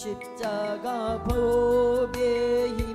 십자가 보배히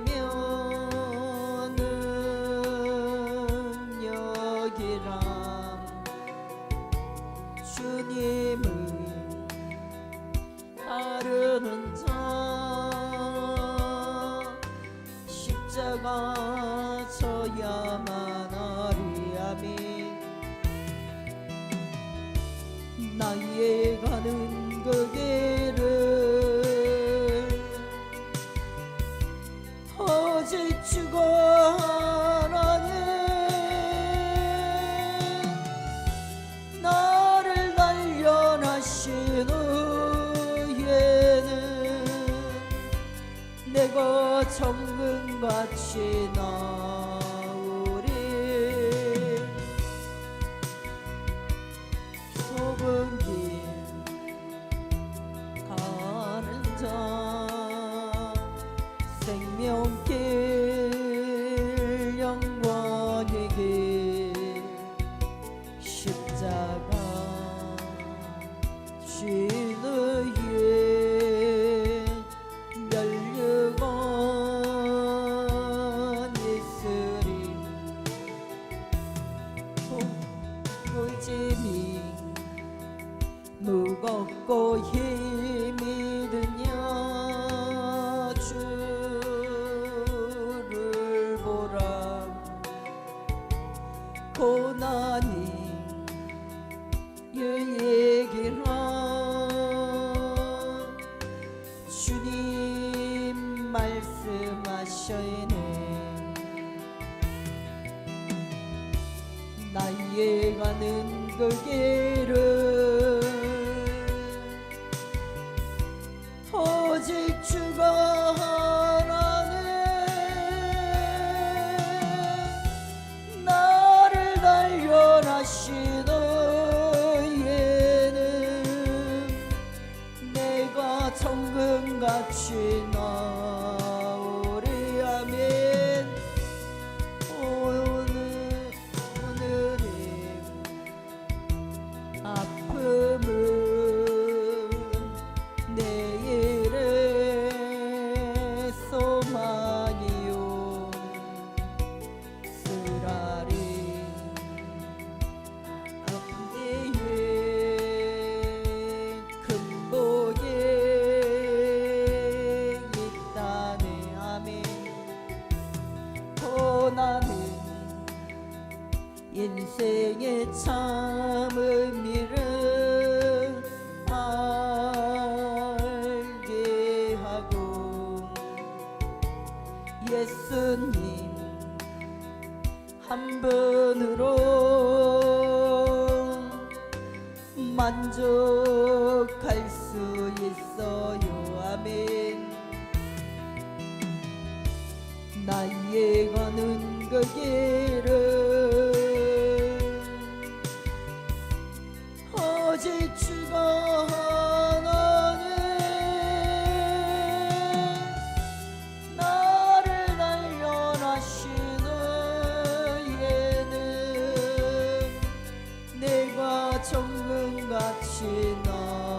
마셔이네. 나이에 가는 그 길을 time. 천문 같이 나.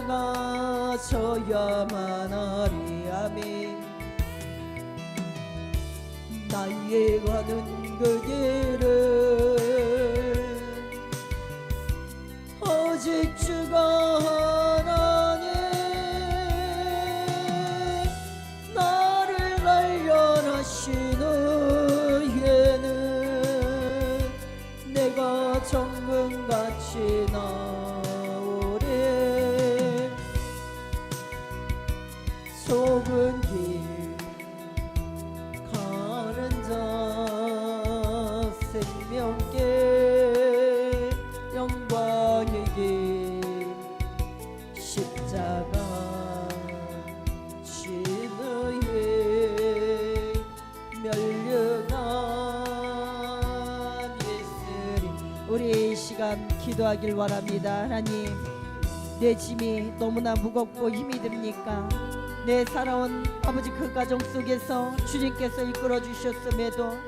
나아가서야만 하리 아멘 나의 가는 그 길을 오직 주가 잠깐 기도하길 원합니다. 하나님, 내 짐이 너무나 무겁고 힘이 듭니까? 내 살아온 아버지 그 가정 속에서 주님께서 이끌어 주셨음에도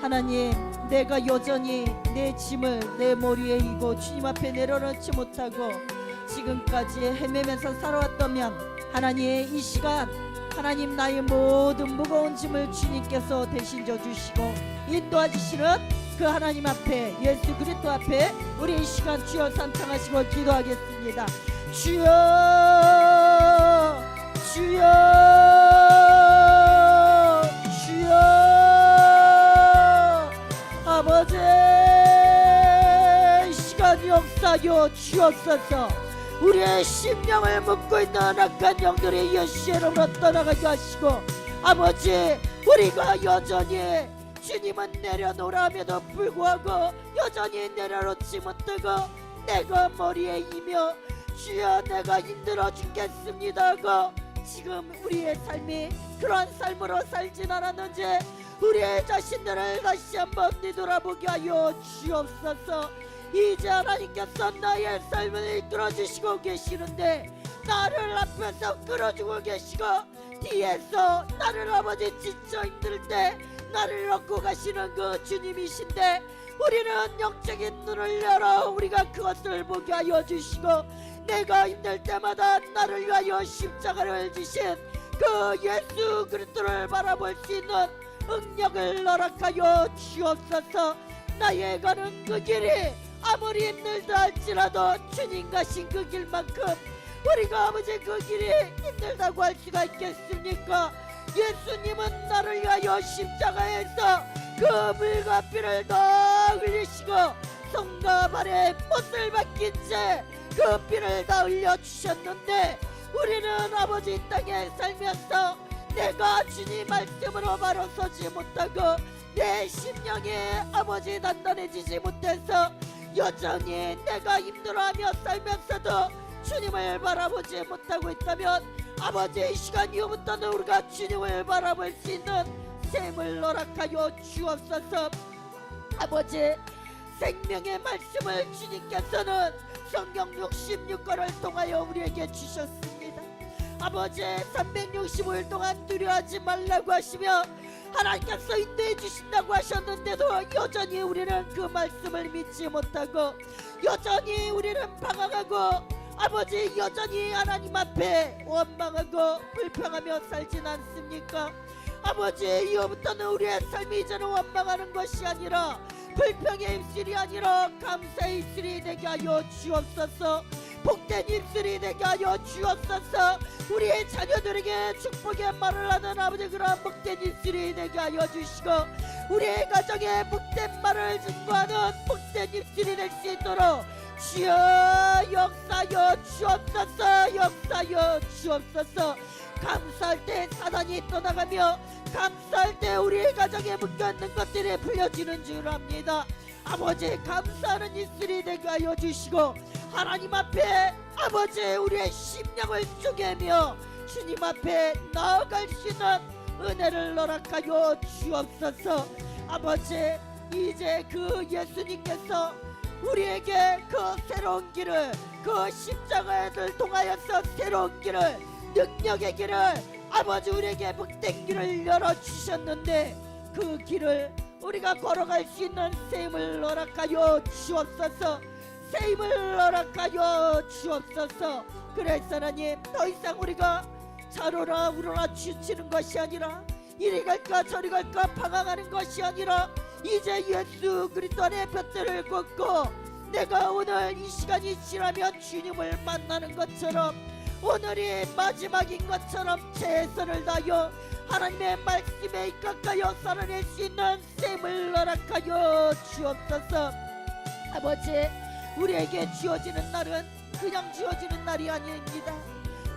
하나님, 내가 여전히 내 짐을 내 머리에 이고 주님 앞에 내려놓지 못하고 지금까지 헤매면서 살아왔다면 하나님 이 시간 하나님 나의 모든 무거운 짐을 주님께서 대신 져 주시고 인도해 주시는 그 하나님 앞에 예수 그리스도 앞에 우리 이 시간 주여 삼창하시고 기도하겠습니다. 주여 주여 주여. 아버지 이 시간 역사여 주옵소서. 우리의 심령을 묶고 있는 악한 영들이 예수의 이름으로 떠나가게 하시고 아버지 우리가 여전히 주님은 내려놓으라며도 불구하고 여전히 내려놓지 못하고 내가 머리에 이며 주여 내가 힘들어 죽겠습니다고. 지금 우리의 삶이 그런 삶으로 살진 않았는지 우리의 자신들을 다시 한번 뒤돌아보게 하여 주옵소서. 이제 하나님께서 나의 삶을 이끌어 주시고 계시는데 나를 앞에서 끌어주고 계시고 뒤에서 나를 아버지 지쳐 힘들 때 나를 얻고 가시는 그 주님이신데 우리는 영적인 눈을 열어 우리가 그것을 보게 하여 주시고 내가 힘들 때마다 나를 위하여 십자가를 지신 그 예수 그리스도를 바라볼 수 있는 능력을 허락하여 주옵소서. 나의 가는 그 길이 아무리 힘들다 할지라도 주님 가신 그 길만큼 우리가 아버지 그 길이 힘들다고 할 수가 있겠습니까 예수님은 나를 위하여 십자가에서 그 물과 피를 다 흘리시고 성가 발에 못을 박힌 채 그 피를 다 흘려주셨는데 우리는 아버지 이 땅에 살면서 내가 주님 말씀으로 바로 서지 못하고 내 심령이 아버지 단단해지지 못해서 여전히 내가 힘들어하며 살면서도 주님을 바라보지 못하고 있다면 아버지 이 시간 이후부터는 우리가 주님을 바라볼 수 있는 셈을 허락하여 주옵소서. 아버지 생명의 말씀을 주님께서는 성경 66권을 통하여 우리에게 주셨습니다. 아버지 365일 동안 두려워하지 말라고 하시며 하나님께서 인도해 주신다고 하셨는데도 여전히 우리는 그 말씀을 믿지 못하고 여전히 우리는 방황하고 아버지 여전히 하나님 앞에 원망하고 불평하며 살진 않습니까? 아버지 이후부터는 우리의 삶이 이제는 원망하는 것이 아니라 불평의 입술이 아니라 감사의 입술이 되게 하여 주옵소서. 복된 입술이 되게 하여 주옵소서. 우리의 자녀들에게 축복의 말을 하는 아버지 그러한 복된 입술이 되게 하여 주시고 우리의 가정에 복된 말을 증거하는 복된 입술이 될 수 있도록 주여 역사여 주옵소서 역사여 주옵소서. 감사할 때 사단이 떠나가며 감사할 때 우리의 가정에 묶여있는 것들이 풀려지는 줄 압니다. 아버지 감사하는 입술이 되게 하여 주시고 하나님 앞에 아버지 우리의 심령을 쪼개며 주님 앞에 나아갈 수 있는 은혜를 허락하여 주옵소서. 아버지 이제 그 예수님께서 우리에게 그 새로운 길을 그 십자가를 통하여서 새로운 길을 능력의 길을 아버지 우리에게 복된 길을 열어주셨는데 그 길을 우리가 걸어갈 수 있는 세임을 허락하여 주옵소서. 세임을 허락하여 주옵소서. 그래서 하나님 더 이상 우리가 자로나 우로나 치우치는 것이 아니라 이리 갈까 저리 갈까 방황하는 것이 아니라 이제 예수 그리스도 안에 볕들을 걷고 내가 오늘 이 시간이 지나면 주님을 만나는 것처럼 오늘이 마지막인 것처럼 최선을 다하여 하나님의 말씀에 입각하여 살아낼 수 있는 셈을 허락하여 주옵소서. 아버지 우리에게 주어지는 날은 그냥 주어지는 날이 아닙니다.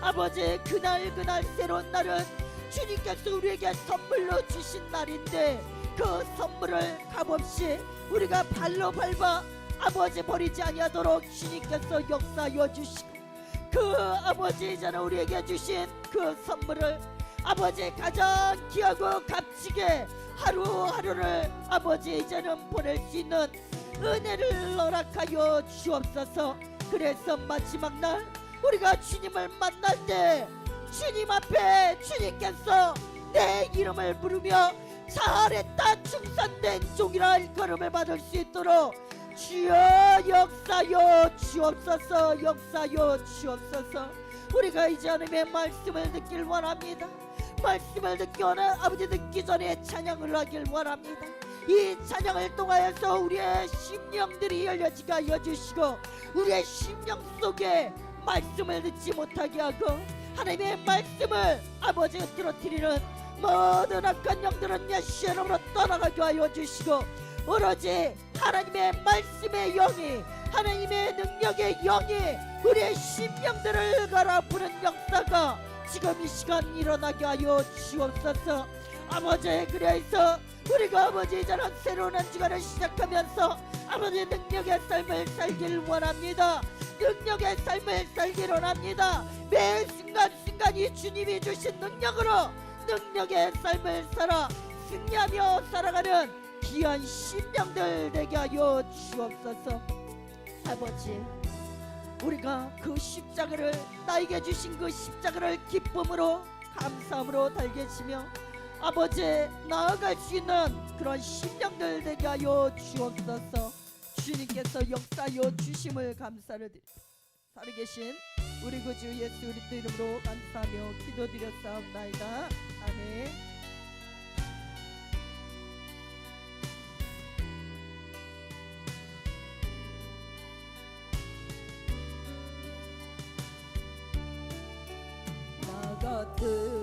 아버지 그날 그날 새로운 날은 주님께서 우리에게 선물로 주신 날인데 그 선물을 값없이 우리가 발로 밟아 아버지 버리지 아니하도록 주님께서 역사하여 주시고 그 아버지 이제는 우리에게 주신 그 선물을 아버지 가장 귀하고 값지게 하루하루를 아버지 이제는 보낼 수 있는 은혜를 허락하여 주옵소서. 그래서 마지막 날 우리가 주님을 만날 때 주님 앞에 주님께서 내 이름을 부르며 잘했다 충산된 종이라 일컬음을 받을 수 있도록 주여 역사여 주옵소서 역사여 주옵소서 우리가 이제 하나님의 말씀을 듣길 원합니다. 말씀을 듣기 원하 아버지 듣기 전에 찬양을 하길 원합니다. 이 찬양을 통하여서 우리의 심령들이 열려지게 하여 주시고 우리의 심령 속에 말씀을 듣지 못하게 하고 하나님의 말씀을 아버지 곁으로 드리는 모든 악한 영들은 예수님으로 떠나가게 하여 주시고 오로지 하나님의 말씀의 영이 하나님의 능력의 영이 우리의 심령들을 갈아부는 역사가 지금 이 시간 일어나게 하여 주옵소서. 아버지 그래서 우리가 아버지 이제는 새로운 한 주간을 시작하면서 아버지 능력의 삶을 살길 원합니다. 능력의 삶을 살길 원합니다. 매 순간순간 이 주님이 주신 능력으로 능력의 삶을 살아 승리하며 살아가는 귀한 심령들 되게 하여 주옵소서. 아버지 우리가 그 십자가를 나에게 주신 그 십자가를 기쁨으로 감사함으로 달개지며 아버지 나아갈 수 있는 그런 심령들 되게 하여 주옵소서. 주님께서 역사하여 주심을 감사를 드립니다. 살아계신 우리 구주 예수 그리스도 이름으로 감사하며 기도드렸사옵나이다. 아멘. 나 같은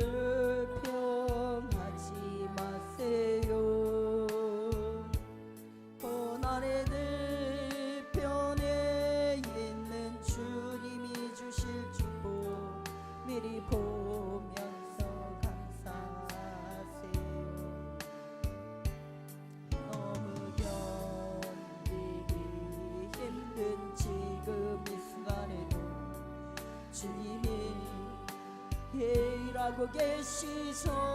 good. 是从。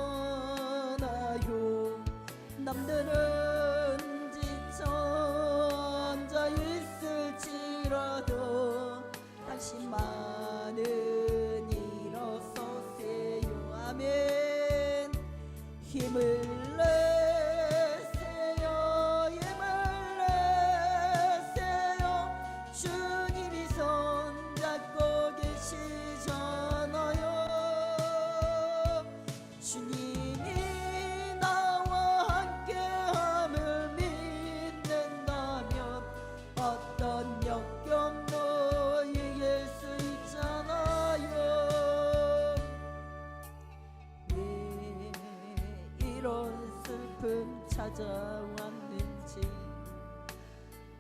찾아왔는지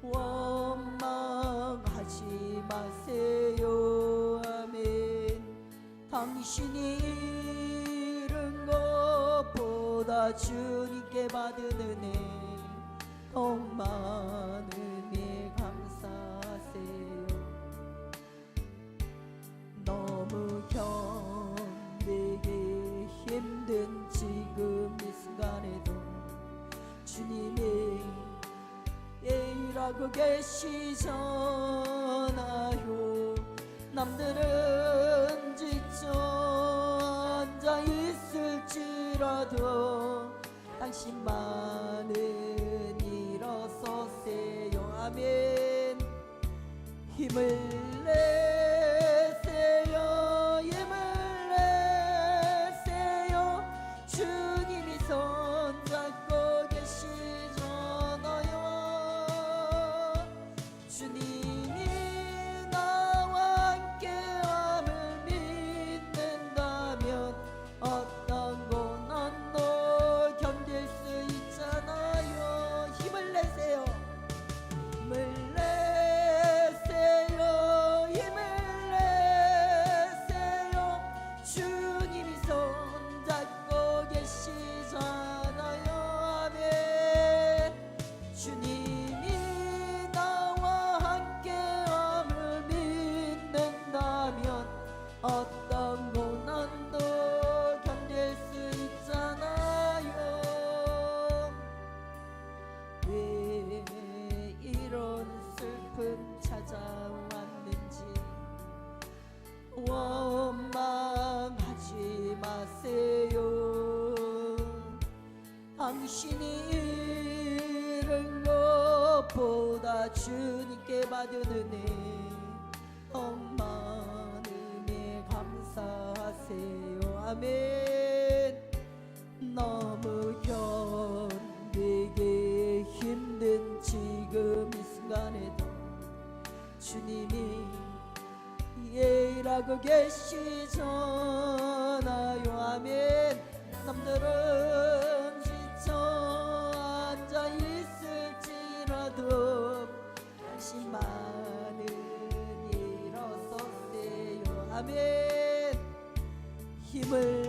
원망하지 마세요. 아멘. 당신이 잃은 것보다 주님께 받은 예수님이 일하고 계시잖아요. 남들은 지쳐 앉아 있을지라도 당신만은 일어서세요. 아멘. 힘을 나누네 엄마 은혜 감사하세요. 아멘. 너무 견디기 힘든 지금 이 순간에도 주님이 예의라고 계시잖아요 아멘. 남들은 지쳐 앉아있을지라도 당신만 Bye.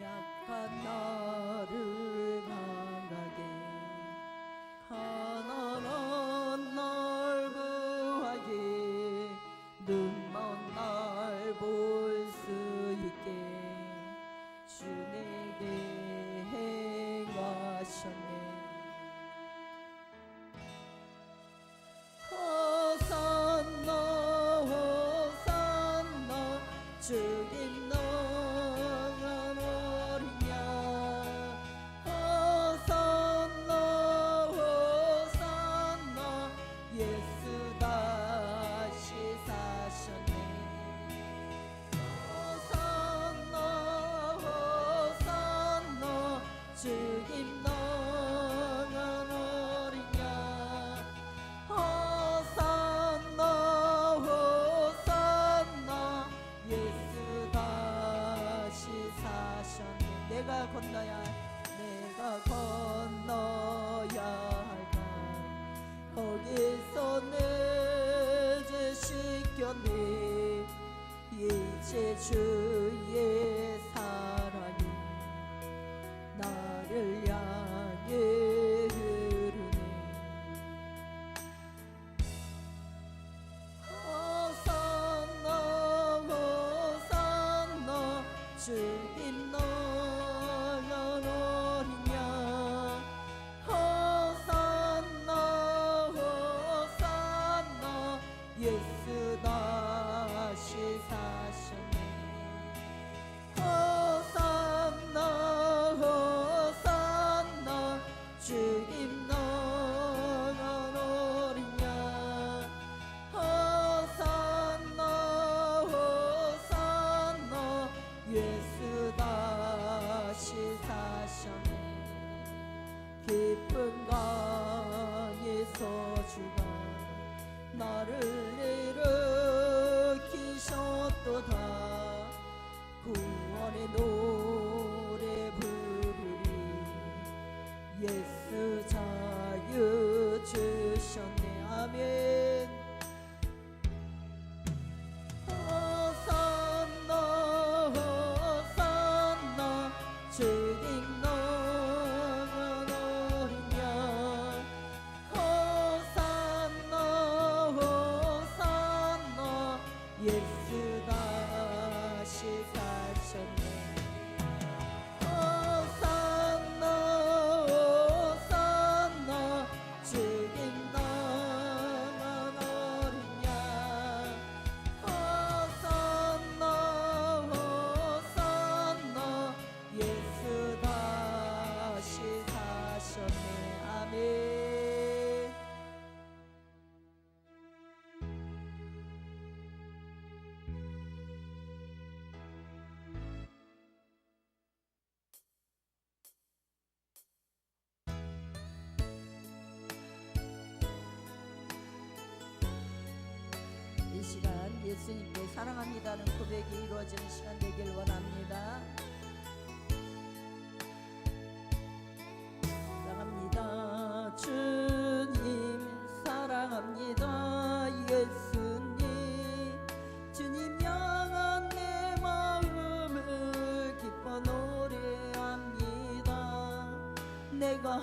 약한 나를 강하게. 하나는 널 구하기 눈 Dieu. 예수님께 사랑합니다는 고백이 이루어지는 시간 되길 원합니다. 사랑합니다. 주님 사랑합니다. 예수님 주님 향한 내 마음을 기뻐 노래합니다. 내가